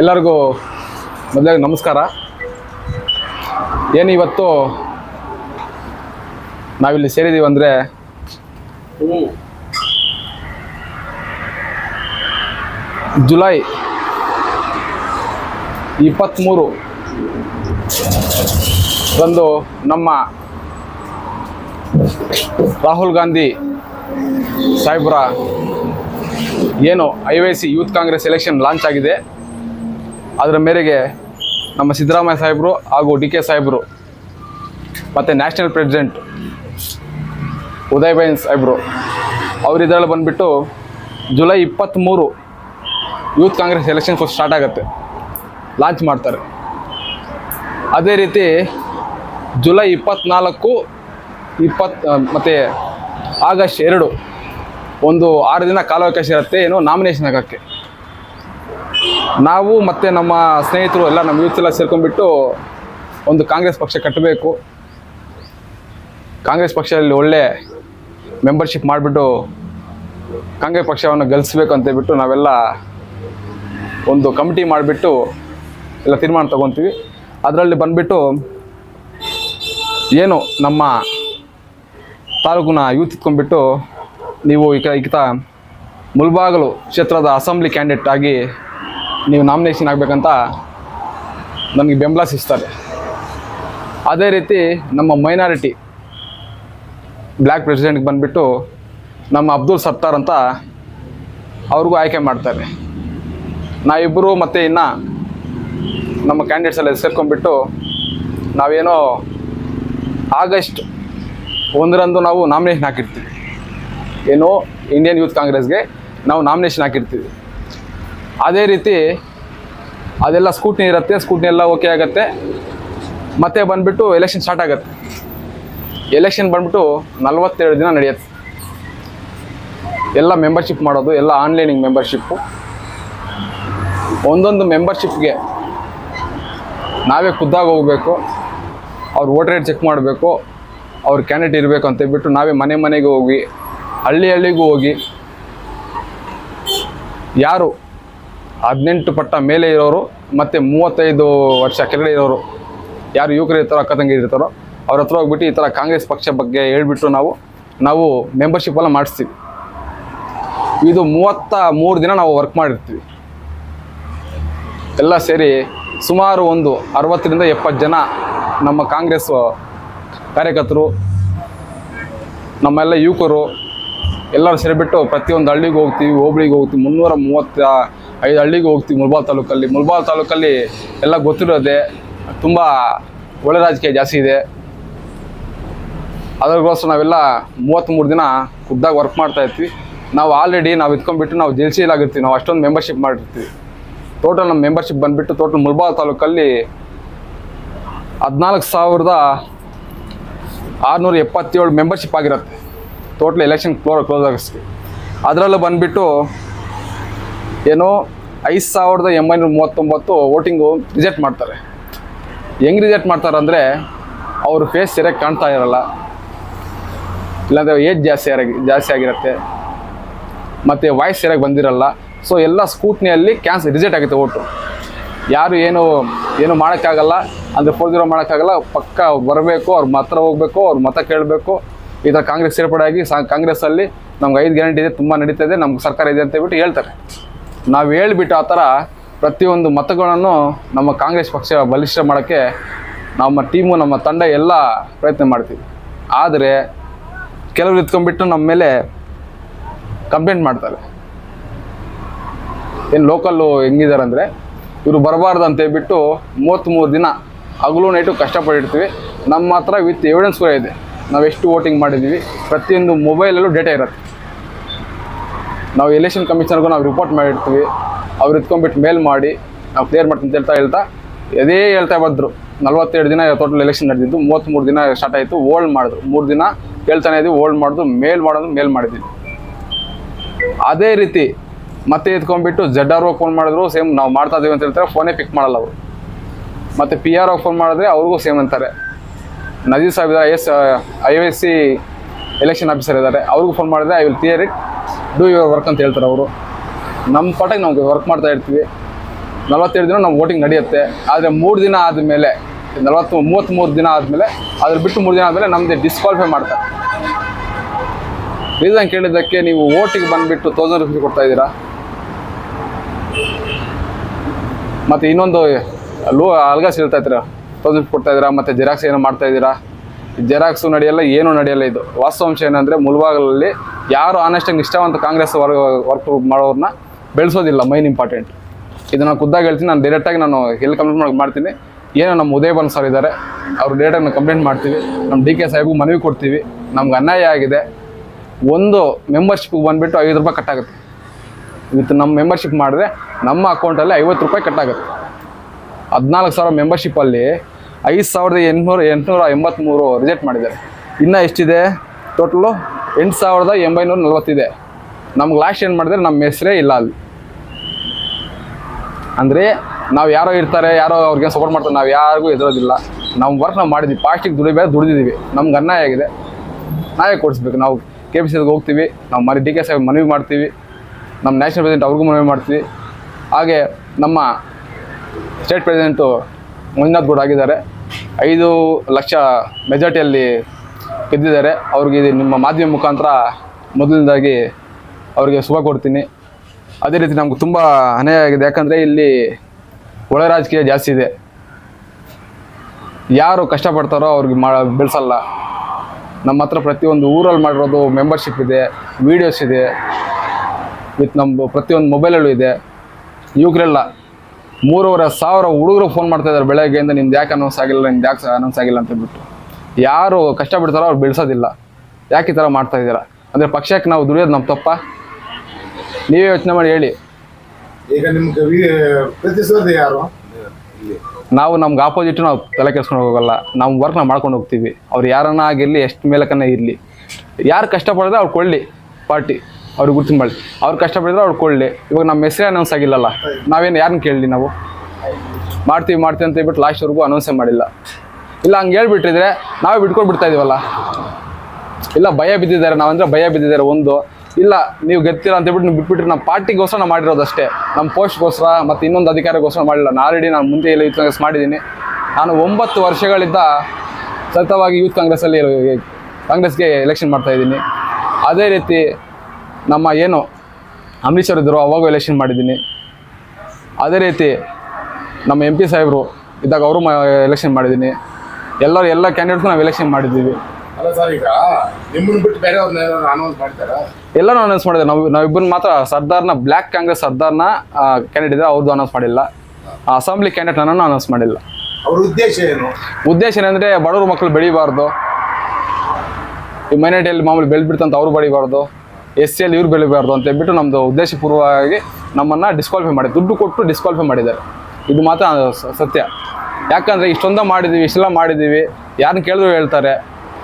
ಎಲ್ಲರಿಗೂ ಮೊದಲಾಗಿ ನಮಸ್ಕಾರ. ಏನು ಇವತ್ತು ನಾವಿಲ್ಲಿ ಸೇರಿದ್ದೀವಿ ಅಂದರೆ ಜುಲೈ ಇಪ್ಪತ್ತ್ಮೂರು ರಂದು ನಮ್ಮ ರಾಹುಲ್ ಗಾಂಧಿ ಸಾಹೇಬ್ರ ಏನು I Y C youth Congress election launch ಆಗಿದೆ. ಅದರ ಮೇರೆಗೆ ನಮ್ಮ ಸಿದ್ದರಾಮಯ್ಯ ಸಾಹೇಬರು ಹಾಗೂ ಡಿ ಕೆ ಸಾಹೇಬರು ಮತ್ತು ನ್ಯಾಷನಲ್ ಪ್ರೆಸಿಡೆಂಟ್ ಉದಯ್ ಬೈನ್ ಸಾಹೇಬರು ಅವರಿದ್ರಲ್ಲಿ ಬಂದುಬಿಟ್ಟು ಜುಲೈ ಇಪ್ಪತ್ತ್ಮೂರು ಯೂತ್ ಕಾಂಗ್ರೆಸ್ ಎಲೆಕ್ಷನ್ ಸ್ಟಾರ್ಟ್ ಆಗುತ್ತೆ. ಲಾಂಚ್ ಮಾಡ್ತಾರೆ. ಅದೇ ರೀತಿ ಜುಲೈ ಇಪ್ಪತ್ತ್ನಾಲ್ಕು, ಇಪ್ಪತ್ತು ಮತ್ತು ಆಗಸ್ಟ್ ಎರಡು ಒಂದು ಆರು ದಿನ ಕಾಲಾವಕಾಶ ಇರುತ್ತೆ. ಏನು ನಾಮಿನೇಷನ್ ಆಗೋಕ್ಕೆ. ನಾವು ಮತ್ತು ನಮ್ಮ ಸ್ನೇಹಿತರು ಎಲ್ಲ ನಮ್ಮ ಯೂತ್ ಎಲ್ಲ ಸೇರ್ಕೊಂಡ್ಬಿಟ್ಟು ಒಂದು ಕಾಂಗ್ರೆಸ್ ಪಕ್ಷ ಕಟ್ಟಬೇಕು. ಕಾಂಗ್ರೆಸ್ ಪಕ್ಷದಲ್ಲಿ ಒಳ್ಳೆ ಮೆಂಬರ್ಶಿಪ್ ಮಾಡಿಬಿಟ್ಟು ಕಾಂಗ್ರೆಸ್ ಪಕ್ಷವನ್ನು ಗೆಲ್ಲಿಸ್ಬೇಕು ಅಂತೇಳ್ಬಿಟ್ಟು ನಾವೆಲ್ಲ ಒಂದು ಕಮಿಟಿ ಮಾಡಿಬಿಟ್ಟು ಎಲ್ಲ ತೀರ್ಮಾನ ತಗೊತೀವಿ. ಅದರಲ್ಲಿ ಬಂದುಬಿಟ್ಟು ಏನು ನಮ್ಮ ತಾಲೂಕಿನ ಯೂತ್ ಇತ್ಕೊಂಡ್ಬಿಟ್ಟು ನೀವು ಈಗ ಈಗಿತ ಮುಲ್ಬಾಗಲು ಕ್ಷೇತ್ರದ ಅಸೆಂಬ್ಲಿ ಕ್ಯಾಂಡಿಡೇಟ್ ಆಗಿ ನೀವು ನಾಮಿನೇಷನ್ ಆಗಬೇಕಂತ ನನಗೆ ಬೆಂಬಲ ಸಿಗ್ತಾರೆ ಅದೇ ರೀತಿ ನಮ್ಮ ಮೈನಾರಿಟಿ ಬ್ಲ್ಯಾಕ್ ಪ್ರೆಸಿಡೆಂಟ್ಗೆ ಬಂದುಬಿಟ್ಟು ನಮ್ಮ ಅಬ್ದುಲ್ ಸತ್ತಾರ್ ಅಂತ ಅವ್ರಿಗೂ ಆಯ್ಕೆ ಮಾಡ್ತಾರೆ. ನಾವಿಬ್ಬರು ಮತ್ತು ಇನ್ನು ನಮ್ಮ ಕ್ಯಾಂಡಿಡೇಟ್ಸ್ ಎಲ್ಲ ಸೇರ್ಕೊಂಡ್ಬಿಟ್ಟು ನಾವೇನೋ ಆಗಸ್ಟ್ ಒಂದರಂದು ನಾವು ನಾಮಿನೇಷನ್ ಹಾಕಿರ್ತೀವಿ. ಏನೋ ಇಂಡಿಯನ್ ಯೂತ್ ಕಾಂಗ್ರೆಸ್ಗೆ ನಾವು ನಾಮಿನೇಷನ್ ಹಾಕಿರ್ತೀವಿ. ಅದೇ ರೀತಿ ಅದೆಲ್ಲ ಸ್ಕೂಟ್ನಿ ಇರುತ್ತೆ ಸ್ಕೂಟ್ನಿ ಎಲ್ಲ ಓಕೆ ಆಗುತ್ತೆ. ಮತ್ತೆ ಬಂದುಬಿಟ್ಟು ಎಲೆಕ್ಷನ್ ಸ್ಟಾರ್ಟ್ ಆಗುತ್ತೆ. ಎಲೆಕ್ಷನ್ ಬಂದ್ಬಿಟ್ಟು ನಲ್ವತ್ತೆರಡು ದಿನ ನಡೆಯುತ್ತೆ. ಎಲ್ಲ ಮೆಂಬರ್ಶಿಪ್ ಮಾಡೋದು, ಎಲ್ಲ ಆನ್ಲೈನಿಂಗ್ ಮೆಂಬರ್ಶಿಪ್ಪು ಒಂದೊಂದು ಮೆಂಬರ್ಶಿಪ್ಗೆ ನಾವೇ ಖುದ್ದಾಗಿ ಹೋಗಬೇಕು, ಅವ್ರ ವೋಟರ್ ರೇಟ್ ಚೆಕ್ ಮಾಡಬೇಕು, ಅವ್ರ ಕ್ಯಾಂಡಿಡೇಟ್ ಇರಬೇಕು ಅಂತ ಹೇಳ್ಬಿಟ್ಟು ನಾವೇ ಮನೆ ಮನೆಗೆ ಹೋಗಿ, ಹಳ್ಳಿ ಹಳ್ಳಿಗೂ ಹೋಗಿ, ಯಾರು ಹದಿನೆಂಟು ಪಟ್ಟ ಮೇಲೆ ಇರೋರು, ಮತ್ತು ಮೂವತ್ತೈದು ವರ್ಷ ಕೆಳಗಡೆ ಇರೋರು, ಯಾರು ಯುವಕರು ಇರ್ತಾರೋ ಅಕ್ಕ ತಂಗಿ ಇರ್ತಾರೋ, ಅವ್ರ ಹತ್ರ ಹೋಗ್ಬಿಟ್ಟು ಈ ಥರ ಕಾಂಗ್ರೆಸ್ ಪಕ್ಷ ಬಗ್ಗೆ ಹೇಳ್ಬಿಟ್ಟು ನಾವು ನಾವು ಮೆಂಬರ್ಶಿಪ್ ಎಲ್ಲ ಮಾಡಿಸ್ತೀವಿ. ಇದು ಮೂವತ್ತ ಮೂರು ದಿನ ನಾವು ವರ್ಕ್ ಮಾಡಿರ್ತೀವಿ. ಎಲ್ಲ ಸೇರಿ ಸುಮಾರು ಒಂದು ಅರವತ್ತರಿಂದ ಎಪ್ಪತ್ತು ಜನ ನಮ್ಮ ಕಾಂಗ್ರೆಸ್ ಕಾರ್ಯಕರ್ತರು, ನಮ್ಮೆಲ್ಲ ಯುವಕರು, ಎಲ್ಲರೂ ಸೇರಿಬಿಟ್ಟು ಪ್ರತಿಯೊಂದು ಹಳ್ಳಿಗೆ ಹೋಗ್ತೀವಿ, ಹೋಬಳಿಗೆ ಹೋಗ್ತೀವಿ. ಮುನ್ನೂರ ಮೂವತ್ತ ಐದು ಹಳ್ಳಿಗೆ ಹೋಗ್ತೀವಿ ಮುಲ್ಬಾಲ್ ತಾಲೂಕಲ್ಲಿ. ಮುಲ್ಬಾಲ್ ತಾಲೂಕಲ್ಲಿ ಎಲ್ಲ ಗೊತ್ತಿರೋದೆ ತುಂಬ ಒಳ್ಳೆ ರಾಜಕೀಯ ಜಾಸ್ತಿ ಇದೆ. ಅದಕ್ಕೋಸ್ಕರ ನಾವೆಲ್ಲ ಮೂವತ್ತ್ಮೂರು ದಿನ ಖುದ್ದಾಗಿ ವರ್ಕ್ ಮಾಡ್ತಾ ಇರ್ತೀವಿ. ನಾವು ಆಲ್ರೆಡಿ ನಾವು ಇದ್ಕೊಂಡ್ಬಿಟ್ಟು ನಾವು ಜೆಲ್ಸಿಲಾಗಿರ್ತೀವಿ ನಾವು ಅಷ್ಟೊಂದು ಮೆಂಬರ್ಶಿಪ್ ಮಾಡಿರ್ತೀವಿ. ಟೋಟಲ್ ನಮ್ಮ ಮೆಂಬರ್ಶಿಪ್ ಬಂದುಬಿಟ್ಟು ಟೋಟಲ್ ಮುಲ್ಬಾಲ್ ತಾಲೂಕಲ್ಲಿ ಹದಿನಾಲ್ಕು ಸಾವಿರದ ಆರುನೂರ ಎಪ್ಪತ್ತೇಳು ಮೆಂಬರ್ಶಿಪ್ ಆಗಿರುತ್ತೆ. ಟೋಟಲ್ ಎಲೆಕ್ಷನ್ ಕ್ಲೋ ಕ್ಲೋಸ್ ಆಗಿಸ್ತೀವಿ ಅದರಲ್ಲೂ ಬಂದುಬಿಟ್ಟು ಏನು ಐದು ಸಾವಿರದ ಎಂಬೈನೂರ ಮೂವತ್ತೊಂಬತ್ತು ವೋಟಿಂಗು ರಿಜೆಕ್ಟ್ ಮಾಡ್ತಾರೆ. ಹೆಂಗೆ ರಿಜೆಕ್ಟ್ ಮಾಡ್ತಾರೆ ಅಂದರೆ ಅವ್ರ ಫೇಸ್ ಸರಿಯಾಗಿ ಕಾಣ್ತಾ ಇರಲ್ಲ. ಇಲ್ಲಾಂದರೆ ಏಜ್ ಜಾಸ್ತಿ ಜಾಸ್ತಿ ಆಗಿರುತ್ತೆ. ಮತ್ತು ವಾಯ್ಸ್ ಸರಿಯಾಗಿ ಬಂದಿರಲ್ಲ. ಸೊ ಎಲ್ಲ ಸ್ಕೂಟ್ನಿಯಲ್ಲಿ ಕ್ಯಾನ್ಸಲ್ ರಿಜೆಕ್ಟ್ ಆಗುತ್ತೆ ಓಟು ಯಾರು ಏನು ಏನು ಮಾಡೋಕ್ಕಾಗಲ್ಲ, ಅಂದರೆ ಫೋರ್ ಜೀರೋ ಮಾಡೋಕ್ಕಾಗಲ್ಲ, ಪಕ್ಕ ಬರಬೇಕು, ಅವ್ರ ಹತ್ರ ಹೋಗಬೇಕು, ಅವ್ರ ಮತ ಕೇಳಬೇಕು. ಈ ಥರ ಕಾಂಗ್ರೆಸ್ ಸೇರ್ಪಡೆಯಾಗಿ, ಸಾ, ಕಾಂಗ್ರೆಸ್ಸಲ್ಲಿ ನಮ್ಗೆ ಐದು ಗ್ಯಾರಂಟಿ ಇದೆ, ತುಂಬ ನಡೀತಾ ಇದೆ, ನಮ್ಗೆ ಸರ್ಕಾರ ಇದೆ ಅಂತ ಹೇಳ್ಬಿಟ್ಟು ಹೇಳ್ತಾರೆ. ನಾವು ಹೇಳ್ಬಿಟ್ಟು ಆ ಥರ ಪ್ರತಿಯೊಂದು ಮತಗಳನ್ನು ನಮ್ಮ ಕಾಂಗ್ರೆಸ್ ಪಕ್ಷ ಬಲಿಷ್ಠ ಮಾಡೋಕ್ಕೆ ನಮ್ಮ ಟೀಮು, ನಮ್ಮ ತಂಡ ಎಲ್ಲ ಪ್ರಯತ್ನ ಮಾಡ್ತೀವಿ. ಆದರೆ ಕೆಲವರು ಇತ್ಕೊಂಡ್ಬಿಟ್ಟು ನಮ್ಮ ಮೇಲೆ ಕಂಪ್ಲೇಂಟ್ ಮಾಡ್ತಾರೆ. ಏನು ಲೋಕಲ್ಲು ಹೆಂಗಿದ್ದಾರೆ ಅಂದರೆ ಇವರು ಬರಬಾರ್ದು ಅಂತ ಹೇಳ್ಬಿಟ್ಟು ಮೂವತ್ತ್ಮೂರು ದಿನ ಹಗಲು ನೈಟು ಕಷ್ಟಪಟ್ಟಿರ್ತೀವಿ. ನಮ್ಮ ಹತ್ರ ವಿತ್ ಎವಿಡೆನ್ಸ್ ಕೂಡ ಇದೆ. ನಾವು ಎಷ್ಟು ವೋಟಿಂಗ್ ಮಾಡಿದ್ದೀವಿ. ಪ್ರತಿಯೊಂದು ಮೊಬೈಲಲ್ಲೂ ಡೇಟಾ ಇರುತ್ತೆ. ನಾವು ಎಲೆಕ್ಷನ್ ಕಮಿಷನ್ಗೂ ನಾವು ರಿಪೋರ್ಟ್ ಮಾಡಿರ್ತೀವಿ. ಅವ್ರು ಇದ್ಕೊಂಡ್ಬಿಟ್ಟು ಮೇಲ್ ಮಾಡಿ, ನಾವು ಕ್ಲಿಯರ್ ಮಾಡ್ತೀನಿ ಅಂತ ಹೇಳ್ತಾ ಹೇಳ್ತಾ, ಅದೇ ಹೇಳ್ತಾ ಬಂದರು. ನಲ್ವತ್ತೆರಡು ದಿನ ಟೋಟಲ್ ಎಲೆಕ್ಷನ್ ನಡೆದಿದ್ದು, ಮೂವತ್ತ್ಮೂರು ದಿನ ಸ್ಟಾರ್ಟ್ ಆಯಿತು ಓಲ್ಡ್ ಮಾಡಿದ್ರು. ಮೂರು ದಿನ ಹೇಳ್ತಾನೆ ಇದ್ದೀವಿ ಓಲ್ಡ್ ಮಾಡಿದ್ರು ಮೇಲ್ ಮಾಡೋದು ಮೇಲ್ ಮಾಡಿದ್ವಿ. ಅದೇ ರೀತಿ ಮತ್ತೆ ಎತ್ಕೊಂಡ್ಬಿಟ್ಟು ಜಡ್ ಆರ್ ಫೋನ್ ಮಾಡಿದ್ರು ಸೇಮ್ ನಾವು ಮಾಡ್ತಾ ಇದೀವಿ ಅಂತ ಹೇಳ್ತಾರೆ ಫೋನೇ ಪಿಕ್ ಮಾಡಲ್ಲ ಅವರು. ಮತ್ತು ಪಿ ಆರ್ ಫೋನ್ ಮಾಡಿದ್ರೆ ಅವ್ರಿಗೂ ಸೇಮ್ ಅಂತಾರೆ. Nazeer Saheb I S I S C election officer ಇದ್ದಾರೆ, ಅವ್ರಿಗೂ ಫೋನ್ ಮಾಡಿದ್ರೆ I will clear it do your work ಅಂತ ಹೇಳ್ತಾರೆ ಅವರು. ನಮ್ಮ ಪಾಠಕ್ಕೆ ನಾವು ವರ್ಕ್ ಮಾಡ್ತಾ ಇರ್ತೀವಿ. ನಲವತ್ತೆರಡು ದಿನ ನಾವು ವೋಟಿಂಗ್ ನಡೆಯುತ್ತೆ. ಆದರೆ ಮೂರು ದಿನ ಆದಮೇಲೆ, ನಲವತ್ತು ಮೂವತ್ತ್ಮೂರು ದಿನ ಆದಮೇಲೆ, ಅದ್ರ ಬಿಟ್ಟು ಮೂರು ದಿನ ಆದಮೇಲೆ ನಮ್ಮದೇ ಡಿಸ್ಕ್ವಾಲಿಫೈ ಮಾಡ್ತಾರೆ. ರೀಸನ್ ಕೇಳಿದ್ದಕ್ಕೆ ನೀವು ಓಟಿಗೆ ಬಂದುಬಿಟ್ಟು ತೌಸಂಡ್ ರುಪೀಸ್ ಕೊಡ್ತಾ ಇದ್ದೀರಾ? ಮತ್ತು ಇನ್ನೊಂದು, ಲೋ ಅಲ್ಗಾಸ್ ಹೇಳ್ತಾ ಇದ್ದೀರಾ? ತೌಸಂಡ್ ಕೊಡ್ತಾ ಇದ್ದೀರಾ? ಮತ್ತು ಜೆರಾಕ್ಸ್ ಏನೋ ಮಾಡ್ತಾ ಇದ್ದೀರಾ? ಜೆರಾಕ್ಸು ನಡೆಯಲ್ಲ, ಏನೂ ನಡೆಯಲ್ಲ ಇದು. ವಾಸ್ತವಾಂಶ ಏನಂದರೆ ಮುಲ್ಬಾಗಲಲ್ಲಿ ಯಾರು ಆನೆಸ್ಟಾಗಿ ನಿಷ್ಠಾವಂತ ಕಾಂಗ್ರೆಸ್ ವರ್ಗ ವರ್ಕ್ ಮಾಡೋರನ್ನ ಬೆಳೆಸೋದಿಲ್ಲ ಮೈನ್ ಇಂಪಾರ್ಟೆಂಟ್ ಇದನ್ನು ಖುದ್ದಾಗಿ ಹೇಳ್ತೀನಿ, ನಾನು ಡೈರೆಕ್ಟಾಗಿ ನಾನು ಎಲ್ಲಿ ಕಂಪ್ಲೇಂಟ್ ಮಾಡಿ, ಮಾಡ್ತೀನಿ. ಏನೋ ನಮ್ಮ ಉದಯ ಬನ್ ಸರ್ ಇದ್ದಾರೆ ಅವ್ರು ಡೈರೆಕ್ಟಾಗಿ ನಾವು ಕಂಪ್ಲೇಂಟ್ ಮಾಡ್ತೀವಿ. ನಮ್ಮ ಡಿ ಕೆ ಸಾಹೇಬ್ಗೂ ಮನವಿ ಕೊಡ್ತೀವಿ. ನಮ್ಗೆ ಅನ್ಯಾಯ ಆಗಿದೆ. ಒಂದು ಮೆಂಬರ್ಶಿಪ್ಗೆ ಬಂದುಬಿಟ್ಟು ಐದು ರೂಪಾಯಿ ಕಟ್ಟಾಗುತ್ತೆ. ವಿತ್ ನಮ್ಮ ಮೆಂಬರ್ಶಿಪ್ ಮಾಡಿದ್ರೆ ನಮ್ಮ ಅಕೌಂಟಲ್ಲಿ ಐವತ್ತು ರೂಪಾಯಿ ಕಟ್ಟಾಗುತ್ತೆ. ಹದಿನಾಲ್ಕು ಸಾವಿರ ಮೆಂಬರ್ಶಿಪ್ಪಲ್ಲಿ ಐದು ಸಾವಿರದ ಎಂಟುನೂರ ಎಂಟುನೂರ ಎಂಬತ್ತ್ಮೂರು ರಿಜೆಕ್ಟ್ ಮಾಡಿದ್ದಾರೆ. ಇನ್ನೂ ಎಷ್ಟಿದೆ? ಟೋಟಲು ಎಂಟು ಸಾವಿರದ ಎಂಬೈನೂರ ನಲ್ವತ್ತಿದೆ ನಮ್ಗೆ ಲಾಸ್ಟ್ ಏನು ಮಾಡಿದ್ರೆ ನಮ್ಮ ಹೆಸರೇ ಇಲ್ಲ ಅಲ್ಲಿ. ಅಂದರೆ ನಾವು ಯಾರೋ ಇರ್ತಾರೆ, ಯಾರೋ ಅವ್ರಿಗೆ ಸಪೋರ್ಟ್ ಮಾಡ್ತಾರೆ, ನಾವು ಯಾರಿಗೂ ಎದುರೋದಿಲ್ಲ ನಾವು ವರ್ಕ್ ನಾವು ಮಾಡಿದ್ವಿ. ಪಾಸ್ಟಿಗೆ ದುಡಿಬೇಕು ದುಡಿದಿದ್ದೀವಿ ನಮ್ಗೆ ಅನ್ಯಾಯ ಆಗಿದೆ. ನಾವೇ ಕೊಡಿಸ್ಬೇಕು. ನಾವು ಕೆ ಪಿ ಸಿಗೆ ಹೋಗ್ತೀವಿ. ನಾವು ಮನೆ ಡಿ ಕೆ ಸಾಹೇಬ್ ಮನವಿ ಮಾಡ್ತೀವಿ. ನಮ್ಮ ನ್ಯಾಷನಲ್ ಪ್ರೆಸಿಡೆಂಟ್ ಅವ್ರಿಗೂ ಮನವಿ ಮಾಡ್ತೀವಿ. ಹಾಗೆ ನಮ್ಮ ಸ್ಟೇಟ್ ಪ್ರೆಸಿಡೆಂಟು ಮಂಜುನಾಥ್ ಗೌಡ ಆಗಿದ್ದಾರೆ. ಐದು ಲಕ್ಷ ಮೆಜಾರಿಟಿಯಲ್ಲಿ ಗೆದ್ದಿದ್ದಾರೆ ಅವ್ರಿಗೆ ನಿಮ್ಮ ಮಾಧ್ಯಮ ಮುಖಾಂತರ ಮೊದಲನೇದಾಗಿ ಅವರಿಗೆ ಶುಭ ಕೊಡ್ತೀನಿ ಅದೇ ರೀತಿ ನಮ್ಗೆ ತುಂಬ ಅನ್ಯಾಯ ಆಗಿದೆ. ಯಾಕಂದರೆ ಇಲ್ಲಿ ಒಳ ರಾಜಕೀಯ ಜಾಸ್ತಿ ಇದೆ. ಯಾರು ಕಷ್ಟಪಡ್ತಾರೋ ಅವ್ರಿಗೆ ಮಾ ಬೆಳೆಸಲ್ಲ. ನಮ್ಮ ಹತ್ರ ಪ್ರತಿಯೊಂದು ಊರಲ್ಲಿ ಮಾಡಿರೋದು ಮೆಂಬರ್ಶಿಪ್ ಇದೆ ವೀಡಿಯೋಸ್ ಇದೆ. ವಿತ್ ನಮ್ಮದು ಪ್ರತಿಯೊಂದು ಮೊಬೈಲಲ್ಲೂ ಇದೆ. ಯುವಕರೆಲ್ಲ ಮೂರುವರೆ ಸಾವಿರ ಹುಡುಗರು ಫೋನ್ ಮಾಡ್ತಾಯಿದ್ದಾರೆ ಬೆಳಗ್ಗೆಯಿಂದ. ನಿಮ್ದು ಯಾಕೆ ಅನೌನ್ಸ್ ಆಗಿಲ್ಲ, ನಿಮ್ದು ಯಾಕೆ ಅನೌನ್ಸ್ ಆಗಿಲ್ಲ ಅಂತ ಹೇಳ್ಬಿಟ್ಟು. ಯಾರು ಕಷ್ಟಪಡ್ತಾರೋ ಅವ್ರು ಬೆಳೆಸೋದಿಲ್ಲ. ಯಾಕೆ ಈ ಥರ ಮಾಡ್ತಾ ಇದ್ದೀರಾ? ಅಂದರೆ ಪಕ್ಷಕ್ಕೆ ನಾವು ದುಡಿಯೋದು ನಮ್ಮ ತಪ್ಪ. ನೀವೇ ಯೋಚನೆ ಮಾಡಿ ಹೇಳಿ. ಈಗ ನಿಮ್ಗೆ ಪ್ರತಿಸೋದು ಯಾರು? ನಾವು ನಮ್ಗೆ ಆಪೋಸಿಟ್ ನಾವು ತಲೆ ಕೆಡ್ಸ್ಕೊಂಡು ಹೋಗಲ್ಲ. ನಾವು ವರ್ಕ್ ನಾವು ಮಾಡ್ಕೊಂಡು ಹೋಗ್ತೀವಿ. ಅವ್ರು ಯಾರನ್ನ ಆಗಿರಲಿ ಎಷ್ಟು ಮೇಲಕ್ಕನ್ನ ಇರಲಿ. ಯಾರು ಕಷ್ಟಪಡಿದ್ರೆ ಅವ್ರು ಕೊಳ್ಳಿ ಪಾರ್ಟಿ. ಅವ್ರಿಗೆ ಗುರ್ತು ಮಾಡಿ. ಅವ್ರು ಕಷ್ಟಪಡಿದ್ರೆ ಅವ್ರು ಕೊಳ್ಳಿ. ಇವಾಗ ನಮ್ಮ ಹೆಸರೇ ಅನೌನ್ಸ್ ಆಗಿಲ್ಲಲ್ಲ. ನಾವೇನು ಯಾರನ್ನ ಕೇಳಲಿ ನಾವು? ಮಾಡ್ತೀವಿ ಮಾಡ್ತೀವಿ ಅಂತ ಹೇಳ್ಬಿಟ್ಟು ಲಾಸ್ಟ್ವರೆಗೂ ಅನೌನ್ಸೇ ಮಾಡಿಲ್ಲ. ಇಲ್ಲ, ಹಂಗೆ ಹೇಳ್ಬಿಟ್ಟಿದ್ರೆ ನಾವೇ ಬಿಟ್ಕೊಂಡು ಬಿಡ್ತಾ ಇದೀವಲ್ಲ? ಇಲ್ಲ, ಭಯ ಬಿದ್ದಿದ್ದಾರೆ, ನಾವಂದ್ರೆ ಭಯ ಬಿದ್ದಿದ್ದಾರೆ, ಒಂದು. ಇಲ್ಲ, ನೀವು ಗೆದ್ತೀರಾ ಅಂತ ಹೇಳ್ಬಿಟ್ಟು ನೀವು ಬಿಟ್ಬಿಟ್ರೆ ನಮ್ಮ ಪಾರ್ಟಿಗೋಸ್ಕರ ನಾವು ಮಾಡಿರೋದು ಅಷ್ಟೇ ನಮ್ಮ ಪೋಸ್ಟ್ಗೋಸ್ಕರ ಮತ್ತು ಇನ್ನೊಂದು ಅಧಿಕಾರಕ್ಕೋಸ್ಕರ ಮಾಡಿಲ್ಲ. ನಾನು ಆಲ್ರೆಡಿ ನಾನು ಮುಂದೆ ಎಲ್ಲ ಯೂತ್ ಕಾಂಗ್ರೆಸ್ ಮಾಡಿದ್ದೀನಿ. ನಾನು ಒಂಬತ್ತು ವರ್ಷಗಳಿಂದ ಸತತವಾಗಿ ಯೂತ್ ಕಾಂಗ್ರೆಸ್ಸಲ್ಲಿ ಕಾಂಗ್ರೆಸ್ಗೆ ಎಲೆಕ್ಷನ್ ಮಾಡ್ತಾ ಇದ್ದೀನಿ. ಅದೇ ರೀತಿ ನಮ್ಮ ಏನು ಅಂಬರೀಶ್ ಇದ್ದರು ಅವಾಗೂ ಎಲೆಕ್ಷನ್ ಮಾಡಿದ್ದೀನಿ. ಅದೇ ರೀತಿ ನಮ್ಮ ಎಂ ಪಿ ಸಾಹೇಬರು ಇದ್ದಾಗ ಅವರು ಎಲೆಕ್ಷನ್ ಮಾಡಿದ್ದೀನಿ. ಎಲ್ಲರೂ ಎಲ್ಲ ಕ್ಯಾಂಡಿಡೇಟ್ಸ್ ನಾವು ಎಲೆಕ್ಷನ್ ಮಾಡಿದ್ದೀವಿ. ಅಲ್ಲ ಸರ್ ಈಗ ನಿಮ್ಮನ್ನ ಬಿಟ್ಟು ಬೇರೆ ಅವ್ರನ್ನ ಅನೌನ್ಸ್ ಮಾಡ್ತಾರ? ಎಲ್ಲರೂ ಅನೌನ್ಸ್ ಮಾಡಿದೆ ನಾವು ನಾವಿಬ್ಬರು ಮಾತ್ರ ಸರ್ದಾರ್ನ ಬ್ಲ್ಯಾಕ್ ಕಾಂಗ್ರೆಸ್ ಸರ್ದಾರ್ನ ಕ್ಯಾಂಡಿಡೇಟ್ ಇದೆ ಅವ್ರದ್ದು ಅನೌನ್ಸ್ ಮಾಡಿಲ್ಲ. ಅಸೆಂಬ್ಲಿ ಕ್ಯಾಂಡಿಡೇಟ್ ನನ್ನನ್ನು ಅನೌನ್ಸ್ ಮಾಡಿಲ್ಲ. ಅವ್ರ ಉದ್ದೇಶ ಏನು? ಉದ್ದೇಶ ಏನಂದ್ರೆ ಬಡವ್ರ ಮಕ್ಕಳು ಬೆಳಿಬಾರ್ದು. ಈ ಮೈನಾರಿಟಿಯಲ್ಲಿ ಮಾಮೂಲಿ ಬೆಳೆದ್ಬಿಡ್ತಂತ ಅವ್ರು ಬೆಳಿಬಾರ್ದು. ಎಸ್ ಸಿಯಲ್ಲಿ ಇವ್ರು ಬೆಳಿಬಾರ್ದು ಅಂತ ಹೇಳ್ಬಿಟ್ಟು ಉದ್ದೇಶ ಉದ್ದೇಶಪೂರ್ವವಾಗಿ ನಮ್ಮನ್ನು ಡಿಸ್ಕ್ವಾಲಿಫೈ ಮಾಡಿ ದುಡ್ಡು ಕೊಟ್ಟು ಡಿಸ್ಕ್ವಾಲಿಫೈ ಮಾಡಿದ್ದಾರೆ. ಇದು ಮಾತ್ರ ಸತ್ಯ. ಯಾಕಂದರೆ ಇಷ್ಟೊಂದ ಮಾಡಿದ್ದೀವಿ ಇಷ್ಟೆಲ್ಲ ಮಾಡಿದ್ದೀವಿ ಯಾರನ್ನ ಕೇಳಿದ್ರು ಹೇಳ್ತಾರೆ.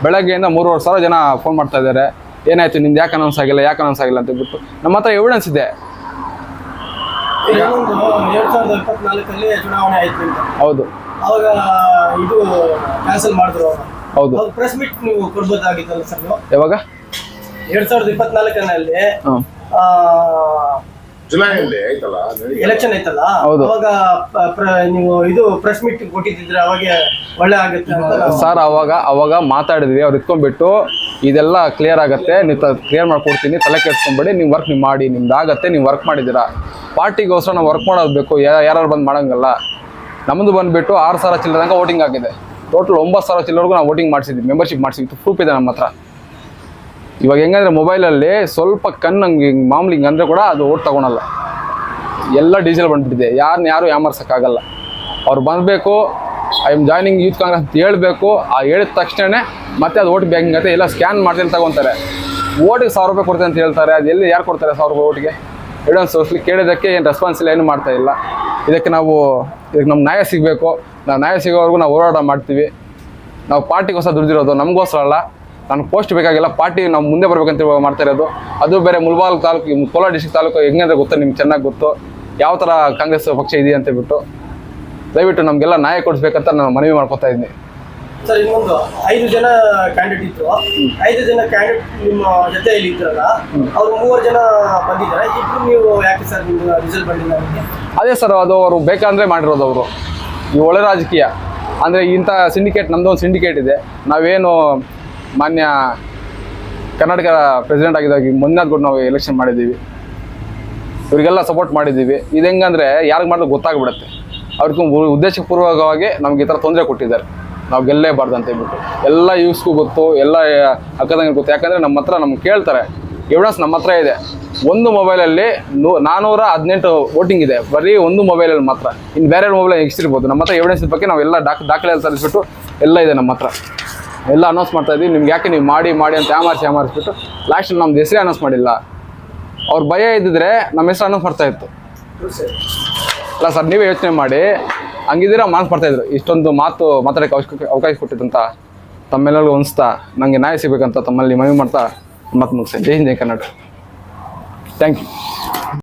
ಬೆಳಗ್ಗೆಯಿಂದ ಮೂರುವರೆ ಸಾವಿರ ಜನ ಫೋನ್ ಮಾಡ್ತಾ ಇದ್ದಾರೆ. ಏನಾಯ್ತು ನಿಮ್ದು ಯಾಕೆ ಅನೌನ್ಸ್ ಆಗಿಲ್ಲ ಯಾಕೆ ಅನೌನ್ಸ್ ಆಗಿಲ್ಲ ಅಂತ ಬಿಟ್ಟು ನಮ್ಮ ಹತ್ರ ಎವಿಡೆನ್ಸ್ ಇದೆ. ಹೌದು. ಅವಾಗ ಇದು ಕ್ಯಾನ್ಸಲ್ ಮಾಡಿದ್ರು ಹೌದು. ಪ್ರೆಸ್ ಮೀಟ್ ನೀವು ಕೊಡ್ಬೋದಾಗಿತ್ತಲ್ಲ ಸರ್ ಯಾವಾಗ? ಎರಡ್ ಸಾವಿರದ ಇಪ್ಪತ್ನಾಲ್ಕನಲ್ಲಿ ಹ್ಞೂ ಜುಲೈಯಲ್ಲಿ ಆಯ್ತಲ್ಲ? ನಡೀತಲ್ಲ. ಎಲೆಕ್ಷನ್ ಐತಲ್ಲ ಹೌದು. ಅವಾಗ ಪ್ರ- ನೀವು ಇದು ಪ್ರೆಸ್ ಮೀಟ್ ಕೊಟ್ಟಿದ್ರೆ ಅವಾಗ ಒಳ್ಳೆ ಆಗುತ್ತೆ ಅಂತ ಸರ್ ಅವಾಗ ಅವಾಗ ಮಾತಾಡಿದ್ವಿ. ಅವ್ರು ಇಟ್ಕೊಂಡ್ಬಿಟ್ಟು ಇದೆಲ್ಲ ಕ್ಲಿಯರ್ ಆಗುತ್ತೆ. ನೀವು ಕ್ಲಿಯರ್ ಮಾಡ್ಕೊಡ್ತೀನಿ. ತಲೆ ಕೆಡ್ಸ್ಕೊಂಬೇಡಿ. ನೀವು ವರ್ಕ್ ನೀವು ಮಾಡಿ. ನಿಮ್ದು ಆಗತ್ತೆ. ನೀವು ವರ್ಕ್ ಮಾಡಿದ್ದೀರಾ. ಪಾರ್ಟಿಗೋಸ್ಕರ ನಾವು ವರ್ಕ್ ಮಾಡೋದು ಬೇಕು. ಯಾರು ಬಂದು ಮಾಡೋಂಗಲ್ಲ. ನಮ್ಮದು ಬಂದುಬಿಟ್ಟು ಆರು ಸಾವಿರ ಚಿಲ್ಲರೆ ತನಕ ವೋಟಿಂಗ್ ಆಗಿದೆ. ಟೋಟಲ್ ಒಂಬತ್ತು ಸಾವಿರ ಚಿಲ್ಲರೆಗೂ ನಾವು ವೋಟಿಂಗ್ ಮಾಡಿಸಿದ್ವಿ. ಮೆಂಬರ್ಶಿಪ್ ಮಾಡಿಸಿದ್ವಿ. ಪ್ರೂಫ್ ಇದೆ ನಮ್ಮ ಹತ್ರ ಇವಾಗ ಹೆಂಗಂದ್ರೆ ಮೊಬೈಲಲ್ಲಿ ಸ್ವಲ್ಪ ಕಣ್ಣು ಹಂಗೆ ಹಿಂಗೆ ಮಾಮೂಲಿ ಹಿಂಗೆ ಅಂದರೆ ಕೂಡ ಅದು ಓಟ್ ತಗೊಳಲ್ಲ. ಎಲ್ಲ ಡೀಸೆಲ್ ಬಂದ್ಬಿಟ್ಟಿದೆ. ಯಾರನ್ನ ಯಾರು ಯಾಮರ್ಸೋಕ್ಕಾಗಲ್ಲ. ಅವ್ರು ಬಂದಬೇಕು, I'm joining youth Congress ಅಂತ ಹೇಳಬೇಕು. ಆ ಹೇಳಿದ ತಕ್ಷಣವೇ ಮತ್ತೆ ಅದು ಓಟ್ ಬ್ಯಾಂಕಿಂಗ್ ಅಂತ ಎಲ್ಲ ಸ್ಕ್ಯಾನ್ ಮಾಡ್ತೀನಿ ತಗೊತಾರೆ. ಓಟಿಗೆ ಸಾವಿರ ರೂಪಾಯಿ ಕೊಡ್ತೀನಿ ಅಂತ ಹೇಳ್ತಾರೆ. ಅದು ಎಲ್ಲಿ ಯಾರು ಕೊಡ್ತಾರೆ ಸಾವಿರ ರೂಪಾಯಿ ಓಟಿಗೆ? ಎವಿಡೆನ್ಸ್ ತೋರಿಸ್ಲಿ ಕೇಳಿದ್ದಕ್ಕೆ ಏನು ರೆಸ್ಪಾನ್ಸ್ ಇಲ್ಲ, ಏನು ಮಾಡ್ತಾ ಇಲ್ಲ. ಇದಕ್ಕೆ ನಾವು, ಇದಕ್ಕೆ ನಮ್ಮ ನ್ಯಾಯ ಸಿಗಬೇಕು. ನಾವು ನ್ಯಾಯ ಸಿಗೋವರೆಗೂ ನಾವು ಹೋರಾಟ ಮಾಡ್ತೀವಿ. ನಾವು ಪಾರ್ಟಿಗೋಸ್ಕರ ದುಡಿದಿರೋದು ನಮಗೋಸ್ಕರ ಅಲ್ಲ. ನನಗೆ ಪೋಸ್ಟ್ ಬೇಕಾಗಿಲ್ಲ ಪಾರ್ಟಿ ನಾವು ಮುಂದೆ ಬರಬೇಕಂತ ಮಾಡ್ತಾ ಇರೋದು. ಅದು ಬೇರೆ ಮುಲ್ಬಾಲ್ ತಾಲೂಕು ಕೋಲಾರ ಡಿಸ್ಟಿಕ್ ತಾಲೂಕು ಹೆಂಗೆ ಅಂದರೆ ಗೊತ್ತು ನಿಮ್ಗೆ ಚೆನ್ನಾಗಿ ಗೊತ್ತು. ಯಾವ ಥರ ಕಾಂಗ್ರೆಸ್ ಪಕ್ಷ ಇದೆ ಅಂತ ಹೇಳ್ಬಿಟ್ಟು. ದಯವಿಟ್ಟು ನಮಗೆಲ್ಲ ನ್ಯಾಯ ಕೊಡಿಸ್ಬೇಕಂತ ನಾನು ಮನವಿ ಮಾಡ್ಕೊತಾ ಇದ್ದೀನಿ. ಸರ್ ಇನ್ನೊಂದು ಐದು ಜನ ಕ್ಯಾಂಡಿಡೇಟ್ ಇತ್ತು ಐದು ಜನ ಕ್ಯಾಂಡಿಡೇಟ್ ನಿಮ್ಮ ಜೊತೆಯಲ್ಲಿ ಇದ್ರಲ್ಲ ಅವ್ರು ಮೂವರು ಜನ ಬಂದಿದ್ದಾರೆ. ಇಬ್ರು ನೀವು ಯಾಕೆ ಸರ್ ನಿಮ್ಮ ರಿಸಲ್ಟ್ ಬಂದಿಲ್ಲ ಅದೇ ಸರ್ ಅದು ಅವರು ಬೇಕಂದ್ರೆ ಮಾಡಿರೋದು ಅವರು. ಈ ಒಳ್ಳೆ ರಾಜಕೀಯ. ಅಂದರೆ ಇಂಥ ಸಿಂಡಿಕೇಟ್ ನಮ್ಮದು ಒಂದು ಸಿಂಡಿಕೇಟ್ ಇದೆ. ನಾವೇನು ಮಾನ್ಯ ಕರ್ನಾಟಕ ಪ್ರೆಸಿಡೆಂಟ್ ಆಗಿದ್ದಾಗ ಮೊನ್ನೆ ಕೂಡ ನಾವು ಎಲೆಕ್ಷನ್ ಮಾಡಿದ್ದೀವಿ. ಇವರಿಗೆಲ್ಲ ಸಪೋರ್ಟ್ ಮಾಡಿದ್ದೀವಿ. ಇದು ಹೆಂಗಂದ್ರೆ ಯಾರಿಗೆ ಮಾಡಿದ್ರೆ ಗೊತ್ತಾಗ್ಬಿಡುತ್ತೆ. ಅವ್ರಿಗೂ ಉದ್ದೇಶಪೂರ್ವಕವಾಗಿ ನಮ್ಗೆ ಈ ಥರ ತೊಂದರೆ ಕೊಟ್ಟಿದ್ದಾರೆ. ನಾವು ಗೆಲ್ಲೇಬಾರ್ದು ಅಂತ ಹೇಳ್ಬಿಟ್ಟು. ಎಲ್ಲ ಯೂಸ್ಗೂ ಗೊತ್ತು, ಎಲ್ಲ ಅಕ್ಕದಂಗೆ ಗೊತ್ತು. ಯಾಕಂದರೆ ನಮ್ಮ ಹತ್ರ ನಮ್ಗೆ ಕೇಳ್ತಾರೆ ಎವಿಡೆನ್ಸ್ ನಮ್ಮ ಹತ್ರ ಇದೆ. ಒಂದು ಮೊಬೈಲಲ್ಲಿ ನೂ ನಾನ್ನೂರ ಹದಿನೆಂಟು ವೋಟಿಂಗ್ ಇದೆ. ಬರೀ ಒಂದು ಮೊಬೈಲಲ್ಲಿ ಮಾತ್ರ. ಇನ್ನು ಬೇರೆ ಮೊಬೈಲ್ ಎಷ್ಟಿರ್ಬೋದು ನಮ್ಮ ಹತ್ರ ಎವಿಡೆನ್ಸ್ ಬಗ್ಗೆ ನಾವು ಎಲ್ಲ ಡಾಕ್, ದಾಖಲೆ ಸಲ್ಲಿಸ್ಬಿಟ್ಟು ಎಲ್ಲ ಇದೆ ನಮ್ಮ ಹತ್ರ. ಎಲ್ಲ ಅನೌನ್ಸ್ ಮಾಡ್ತಾ ಇದ್ದೀವಿ. ನಿಮ್ಗೆ ಯಾಕೆ ನೀವು ಮಾಡಿ ಮಾಡಿ ಅಂತ ಯಾಮಾರಿಸಿ, ಯಾಮಾರಿಸ್ಬಿಟ್ಟು ಲಾಸ್ಟ್ ನಮ್ದು ಹೆಸರೇ ಅನೌನ್ಸ್ ಮಾಡಿಲ್ಲ. ಅವ್ರ ಭಯ ಇದ್ದಿದ್ರೆ ನಮ್ಮ ಹೆಸರು ಅನೌನ್ಸ್ ಮಾಡ್ತಾ ಇತ್ತು. ಅಲ್ಲ ಸರ್ ನೀವೇ ಯೋಚನೆ ಮಾಡಿ. ಹಂಗಿದ್ದೀರಾ ಮಾನ್ಸ್ ಮಾಡ್ತಾ ಇದ್ರು. ಇಷ್ಟೊಂದು ಮಾತು ಮಾತಾಡೋಕ್ಕೆ ಅವಕಾಶ ಅವಕಾಶ ಕೊಟ್ಟಿದ್ದಂತ ತಮ್ಮೆಲ್ಲರಿಗೂ ಅನಿಸ್ತಾ ನನಗೆ ನ್ಯಾಯ ಸಿಗಬೇಕಂತ ತಮ್ಮಲ್ಲಿ ಮನವಿ ಮಾಡ್ತಾ ಮತ್ತೆ ಮುಗಿಸ್ತೇನೆ. ಜೈ ಹಿಂದ್, ಜೈ ಕರ್ನಾಟಕ. Thank you